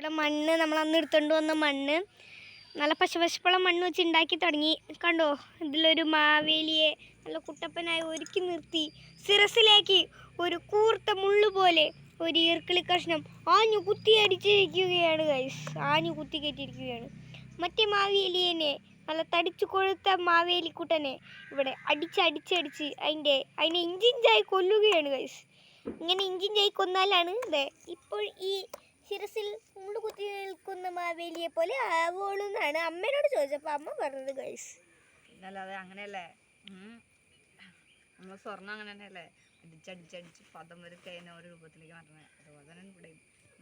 ഇവിടെ മണ്ണ് നമ്മൾ അന്ന് എടുത്തുകൊണ്ട് വന്ന മണ്ണ്. നല്ല പശപശപ്പുള്ള മണ്ണ് വെച്ച് ഉണ്ടാക്കി തുടങ്ങി. കണ്ടോ? ഇതിലൊരു മാവേലിയെ നല്ല കുട്ടപ്പനായി ഒരുക്കി നിർത്തി. സിറസിലേക്ക് ഒരു കൂർത്ത മുള്ളു പോലെ ഒരു ഈർക്കിളി കഷ്ണം ആഞ്ഞു കുത്തി അടിച്ചിരിക്കുകയാണ് ഗൈസ് ആഞ്ഞു കുത്തി കയറ്റിയിരിക്കുകയാണ്. മറ്റേ മാവേലിയനെ നല്ല തടിച്ചു കൊഴുത്ത മാവേലിക്കുട്ടനെ ഇവിടെ അടിച്ചടിച്ചടിച്ച് അതിന്റെ അതിനെ ഇഞ്ചിഞ്ചായി കൊല്ലുകയാണ് ഗൈസ് ഇങ്ങനെ ഇഞ്ചിഞ്ചായി കൊന്നാലാണ് ഇതേ ഇപ്പോൾ ഈ ശിരസിൽ മുള്ളു കുത്തി നിൽക്കുന്ന മാവേലിയെ പോലെ ആവുള്ളൂ എന്നാണ് അമ്മേനോട് ചോദിച്ചപ്പോൾ അമ്മ പറഞ്ഞത് ഗൈസ് പിന്നല്ലാതെ അങ്ങനെയല്ലേ. നമ്മൾ സ്വർണം അങ്ങനെ തന്നെയല്ലേ അടിച്ചടിച്ചടിച്ച് പദം വരെ കഴിഞ്ഞ ഓരോ രൂപത്തിലേക്ക് മാറ്റണേ അതുപോലെ തന്നെ ഇവിടെ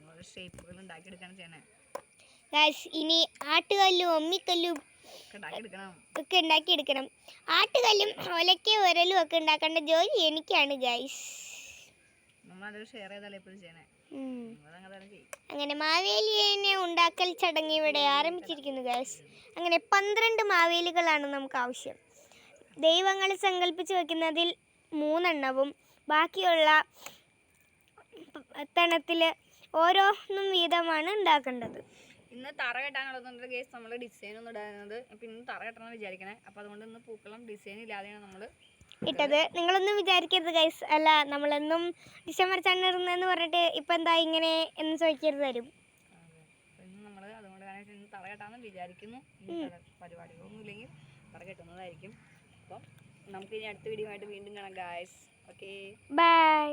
ഓരോ ഷേപ്പുകൾ ഉണ്ടാക്കി എടുക്കാൻ ചെയ്യണേ. ഗൈസ് ഇനി ആട്ടുകല്ലും അമ്മിക്കല്ലും ഒക്കെ ഉണ്ടാക്കിയെടുക്കണം. ആട്ടുകല്ലും ഒലക്കേ ഉരലും ഒക്കെ ഉണ്ടാക്കേണ്ട ജോലി എനിക്കാണ് ഗൈസ് നമ്മൾ അതൊരു ഷെയർ ചെയ്താലേ എപ്പോഴും ചെയ്യണേ. അങ്ങനെ മാവേലിയെ ഉണ്ടാക്കൽ ചടങ്ങ് ഇവിടെ ആരംഭിച്ചിരിക്കുന്നു ഗൈസ് അങ്ങനെ പന്ത്രണ്ട് മാവേലികളാണ് നമുക്ക് ആവശ്യം. ദൈവങ്ങൾ സങ്കല്പിച്ച് വെക്കുന്നതിൽ മൂന്നെണ്ണവും ബാക്കിയുള്ള തണത്തിൽ ഓരോന്നും വീതമാണ് ഉണ്ടാക്കേണ്ടത്. ഇന്ന് തറ കെട്ടാനുള്ളതുകൊണ്ട് ഗേസ് നമ്മൾ ഡിസൈൻ ഒന്നും ഇടാനുള്ളത് അപ്പം ഇന്ന് തറ കെട്ടണം വിചാരിക്കണേ. അപ്പം അതുകൊണ്ട് ഇന്ന് പൂക്കളം ഡിസൈൻ ഇല്ലാതെയാണ് നമ്മൾ ഇട്ടത്. നിങ്ങളൊന്നും വിചാരിക്കരുത് ഗൈസ് അല്ല നമ്മളെന്നും ഡിസംബർ ചണ്ണിടുന്നെന്ന് പറഞ്ഞിട്ട് ഇപ്പം എന്താ ഇങ്ങനെ എന്ന് ചോദിക്കരുത് തരും ഇന്ന് നമ്മൾ അതുകൊണ്ട് വിചാരിക്കുന്നു. പരിപാടികളൊന്നും ഇല്ലെങ്കിൽ അപ്പം നമുക്ക് ഇനി അടുത്ത വീഡിയോ ആയിട്ട് വീണ്ടും കാണാം ഗായ്സ് ഓക്കെ ബൈ